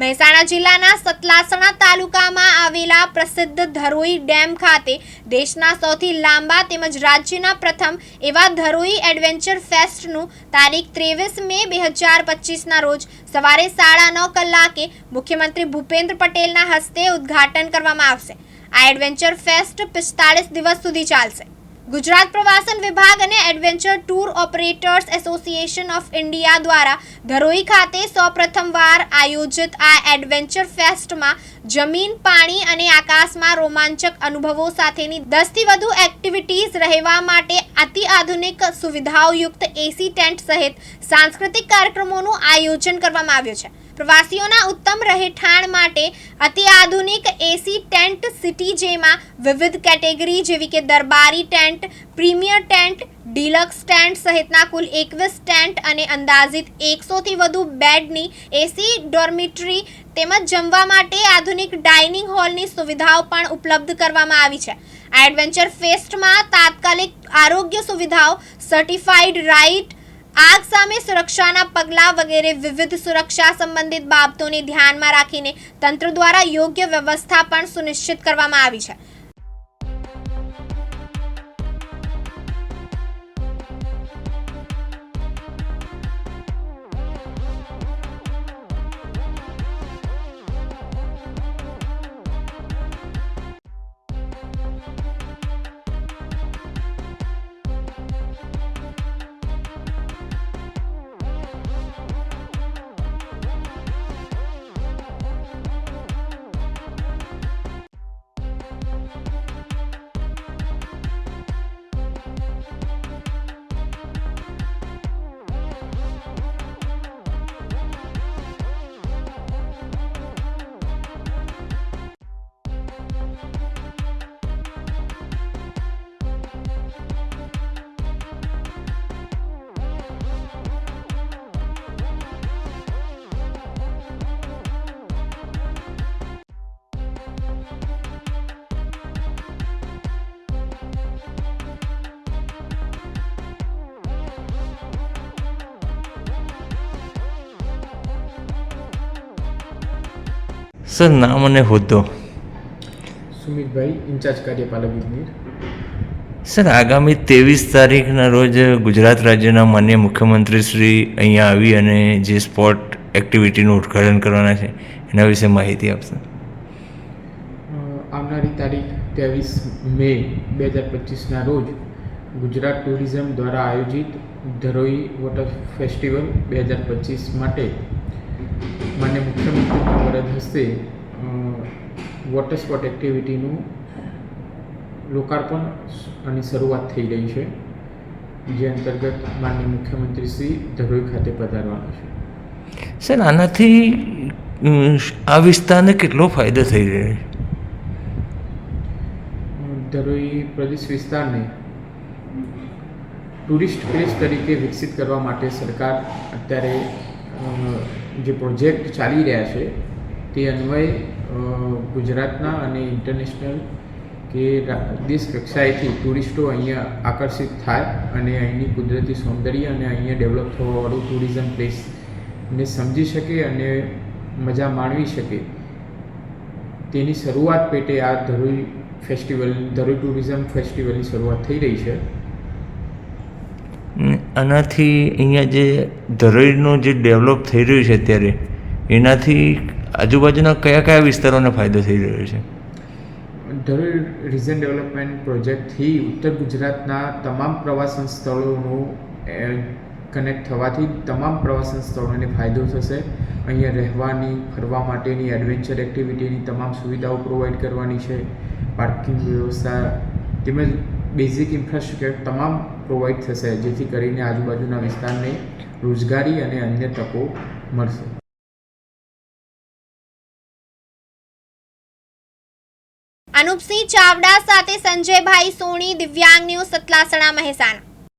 મહેસાણા જિલ્લાના સતલાસણા તાલુકામાં આવેલા પ્રસિદ્ધ ધરોઈ ડેમ ખાતે દેશના સૌથી લાંબા તેમજ રાજ્યના પ્રથમ એવા ધરોઈ એડવેન્ચર ફેસ્ટનું તારીખ ત્રેવીસ મે બે હજાર પચીસના રોજ સવારે સાડા નવ કલાકે મુખ્યમંત્રી ભૂપેન્દ્ર પટેલના હસ્તે ઉદ્ઘાટન કરવામાં આવશે. આ એડવેન્ચર ફેસ્ટ પિસ્તાળીસ દિવસ સુધી ચાલશે. ગુજરાત પ્રવાસન વિભાગ અને adventure tour operators association of India દ્વારા ધરોઈ ખાતે સૌપ્રથમવાર આયોજિત આ એડવેન્ચર ફેસ્ટમાં જમીન, પાણી અને આકાશમાં રોમાંચક અનુભવો સાથેની દસથી વધુ એક્ટિવિટીઝ રહેવા માટે અતિ આધુનિક સુવિધાઓયુક્ત એસી ટેન્ટ સહિત સાંસ્કૃતિક કાર્યક્રમોનું આયોજન કરવામાં આવ્યું છે. પ્રવાસીઓના ઉત્તમ રહેઠાણ માટે અતિઆધુનિક એસી ટેન્ટ સિટી જેમાં વિવિધ કેટેગરી જેવી કે દરબારી tent, premier tent, deluxe tent સહિતના કુલ એકવીસ ટેન્ટ અને અંદાજિત એકસોથી વધુ બેડની એસી ડોર્મિટરી તેમજ જમવા માટે આધુનિક ડાઇનિંગ હોલની સુવિધાઓ પણ ઉપલબ્ધ કરવામાં આવી છે. એડવેન્ચર ફેસ્ટમાં તાત્કાલિક આરોગ્ય સુવિધાઓ સર્ટિફાઈડ રાઇટ આગ સામે સુરક્ષાના પગલાં વગેરે વિવિધ સુરક્ષા સંબંધિત બાબતોને ધ્યાનમાં રાખીને તંત્ર દ્વારા યોગ્ય વ્યવસ્થા પણ સુનિશ્ચિત કરવામાં આવી છે. સર નામ અને હોદ્દો. સુમિતભાઈ ઇન્ચાર્જ કાર્યપાલક ઇજનેર સર આગામી ત્રેવીસ તારીખના રોજ ગુજરાત રાજ્યના માન્ય મુખ્યમંત્રી શ્રી અહીંયા આવી અને જે સ્પોર્ટ એક્ટિવિટીનું ઉદ્ઘાટન કરવાના છે એના વિશે માહિતી આપશે? આવનારી તારીખ ત્રેવીસ મે બે હજાર પચીસના રોજ ગુજરાત ટુરિઝમ દ્વારા આયોજિત ધરોઈ વોટર ફેસ્ટિવલ બે હજાર પચીસ માટે માન્ય મુખ્યમંત્રીની વરદ હસ્તે વોટર સ્પોટ એક્ટિવિટીનું લોકાર્પણ અને શરૂઆત થઈ રહી છે. જે અંતર્ગત માન્ય મુખ્યમંત્રી શ્રી ધરોઈ ખાતે પધારવાના છે. સર આનાથી આ વિસ્તારને કેટલો ફાયદો થઈ રહ્યો છે? ધરોઈ પ્રદેશ વિસ્તારને ટુરિસ્ટ પ્લેસ તરીકે વિકસિત કરવા માટે સરકાર અત્યારે જે પ્રોજેક્ટ ચાલી રહ્યા છે તે અન્વયે ગુજરાતના અને ઇન્ટરનેશનલ કે દેશ કક્ષાએથી ટુરિસ્ટો અહીંયા આકર્ષિત થાય અને અહીંની કુદરતી સૌંદર્ય અને અહીંયા ડેવલપ થવાવાળું ટુરિઝમ પ્લેસને સમજી શકે અને મજા માણવી શકે. તેની શરૂઆત પેટે આ ધરોઈ ફેસ્ટિવલ, ધરોઈ ટુરિઝમ ફેસ્ટિવલની શરૂઆત થઈ રહી છે. આનાથી અહીંયા જે ધરોઈનું જે ડેવલપ થઈ રહ્યું છે અત્યારે, એનાથી આજુબાજુના કયા કયા વિસ્તારોને ફાયદો થઈ રહ્યો છે? ધરોઈ રિજન ડેવલપમેન્ટ પ્રોજેક્ટથી ઉત્તર ગુજરાતના તમામ પ્રવાસન સ્થળોનું કનેક્ટ થવાથી તમામ પ્રવાસન સ્થળોને ફાયદો થશે. અહીંયા રહેવાની, ફરવા માટેની એડવેન્ચર એક્ટિવિટીની તમામ સુવિધાઓ પ્રોવાઈડ કરવાની છે. પાર્કિંગ વ્યવસ્થા તેમજ બેઝિક ઇન્ફ્રાસ્ટ્રક્ચર તમામ પ્રોવાઈડ થશે, જેથી કરીને આજુબાજુના વિસ્તારને રોજગારી અને અન્ય તકો મળશે. અનુપસિંહ ચાવડા સાથે સંજયભાઈ સોની, દિવ્યાંગ ન્યૂઝ સતલાસણા મહેસાણા.